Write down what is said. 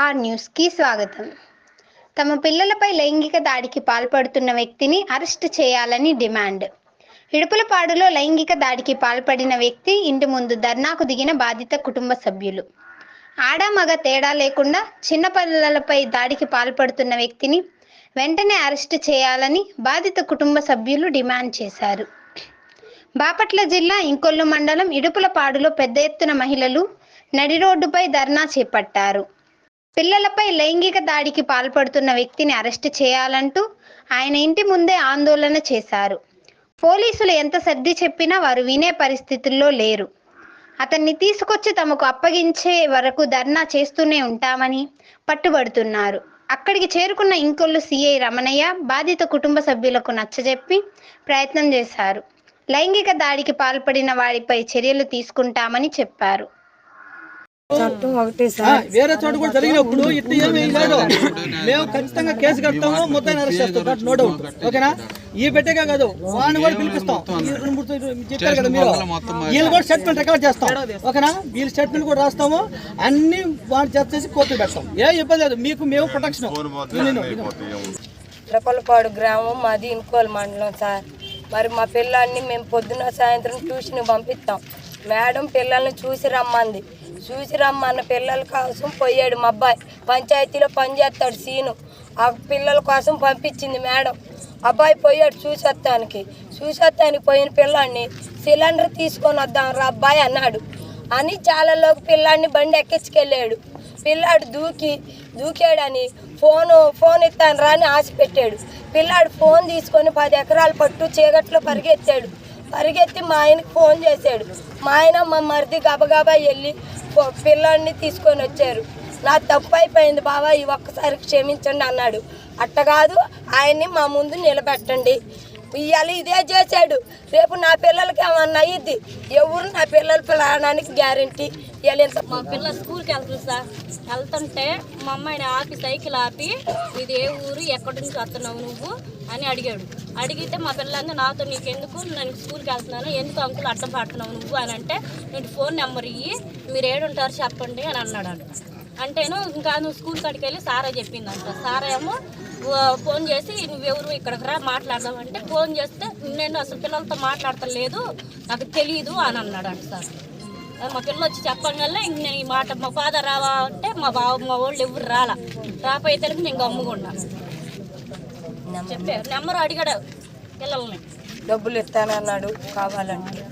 Are న్యూస్కి స్వాగతం. తమ పిల్లలపై లైంగిక దాడికి పాల్పడుతున్న వ్యక్తిని అరెస్ట్ చేయాలని డిమాండ్. ఇడుపులపాడులో లైంగిక దాడికి పాల్పడిన వ్యక్తి ఇంటి ముందు ధర్నాకు దిగిన బాధిత కుటుంబ సభ్యులు. ఆడ మగ తేడా లేకుండా చిన్న పిల్లలపై దాడికి పాల్పడుతున్న వ్యక్తిని వెంటనే అరెస్ట్ చేయాలని బాధిత కుటుంబ సభ్యులు డిమాండ్ చేశారు. బాపట్ల జిల్లా ఇంకొల్లు మండలం ఇడుపులపాడులో పెద్ద ఎత్తున మహిళలు నడి రోడ్డుపై ధర్నా చేపట్టారు. పిల్లలపై లైంగిక దాడికి పాల్పడుతున్న వ్యక్తిని అరెస్ట్ చేయాలంటూ ఆయన ఇంటి ముందే ఆందోళన చేశారు. పోలీసులు ఎంత సర్ది చెప్పినా వారు వినే పరిస్థితుల్లో లేరు. అతన్ని తీసుకొచ్చి తమకు అప్పగించే వరకు ధర్నా చేస్తూనే ఉంటామని పట్టుబడుతున్నారు. అక్కడికి చేరుకున్న ఇంకొల్లు సిఐ రమణయ్య బాధిత కుటుంబ సభ్యులకు నచ్చజెప్పి ప్రయత్నం చేశారు. లైంగిక దాడికి పాల్పడిన వారిపై చర్యలు తీసుకుంటామని చెప్పారు. చట్టం ఒకటే ఆ, సార్ వేరే చోట కూడా జరిగినప్పుడు ఇట్లా ఏమీ లేదు మేము ఖచ్చితంగా కేసు కడతాము మొత్తాన్ని అరెస్ట్ చేస్తాం నో డౌట్ ఓకేనా? ఈ పెట్టేగా కాదు వాడిని కూడా పిలిపిస్తాం. చెప్పారు కదా మీరు. వీళ్ళు కూడా స్టేట్మెంట్ రికార్డ్ చేస్తాం. ఓకేనా? వీళ్ళు స్టేట్మెంట్ కూడా రాస్తాము. అన్ని వాడిని చర్చ చేసి కోర్టులు పెడతాం. ఏ ఇబ్బంది లేదు. మీకు మేము ప్రొటెక్షన్ రెపలపాడు గ్రామం మాది ఇనుకోలు మండలం సార్. మరి మా పిల్లల్ని మేము పొద్దున సాయంత్రం ట్యూషన్ పంపిస్తాం. మేడం పిల్లల్ని చూసి రమ్మంది. చూసి రమ్మన్న పిల్లల కోసం పోయాడు మా అబ్బాయి. పంచాయతీలో పనిచేస్తాడు సీను. ఆ పిల్లల కోసం పంపించింది మేడం. అబ్బాయి పోయాడు చూసొత్తానికి. చూసొత్తానికి పోయిన పిల్లాడిని సిలిండర్ తీసుకొని వద్దాం రా అబ్బాయి అన్నాడు. అని చాలాలోకి పిల్లాడిని బండి ఎక్కించుకెళ్ళాడు. పిల్లాడు దూకి దూకాడని ఫోను ఫోన్ ఇస్తాను రాని ఆశ పెట్టాడు. పిల్లాడు ఫోన్ తీసుకొని పది ఎకరాలు పట్టు చీకట్లో పరిగెత్తాడు. పరిగెత్తి మా ఆయనకి ఫోన్ చేశాడు. మా ఆయన మా మరిది గబగబా వెళ్ళి పిల్లాడిని తీసుకొని వచ్చారు. నా తప్పు అయిపోయింది బాబా ఈ ఒక్కసారి క్షమించండి అన్నాడు. అట్ట కాదు ఆయన్ని మా ముందు నిలబెట్టండి. ఇవాళ ఇదే చేశాడు. రేపు నా పిల్లలకి ఏమన్నా అయ్యిద్ది? ఎవరు నా పిల్లల ప్రాణానికి గ్యారంటీ? ఇవ్వలేదు ఇంత మా పిల్ల స్కూల్కి వెళ్తుంది సార్. వెళ్తుంటే మా అమ్మాయిని ఆపి సైకిల్ ఆపి ఇది ఏ ఊరు? ఎక్కడి నుంచి వస్తున్నావు నువ్వు? అని అడిగాడు. అడిగితే మా పిల్లంది నాతో నీకెందుకు? నేను స్కూల్కి వెళ్తున్నాను. ఎందుకు అంకుల్ అడ్డం పడుతున్నావు నువ్వు? అని అంటే నేను ఫోన్ నెంబర్ ఇయ్యి మీరు ఏడుంటారు చెప్పండి అని అన్నాడు అంట. అంటేను ఇంకా నువ్వు స్కూల్ కాడికి వెళ్ళి సారా చెప్పిందంట. సారా ఏమో ఫోన్ చేసి నువ్వెవరు ఇక్కడికి రా మాట్లాడదామంటే ఫోన్ చేస్తే నేను అసలు పిల్లలతో మాట్లాడతలేదు నాకు తెలియదు అని అన్నాడు అంట సార్ మా పిల్ల వచ్చి చెప్పంగానే ఇంక నేను ఈ మాట మా ఫాదర్ రావా అంటే మా బావ మా వాళ్ళు ఎవరు రాలా. రాపోతే నేను గమ్ముకున్నా చెప్పారు. నెంబర్ అడిగాడు పిల్లల్ని. డబ్బులు ఇస్తానన్నాడు కావాలంటే.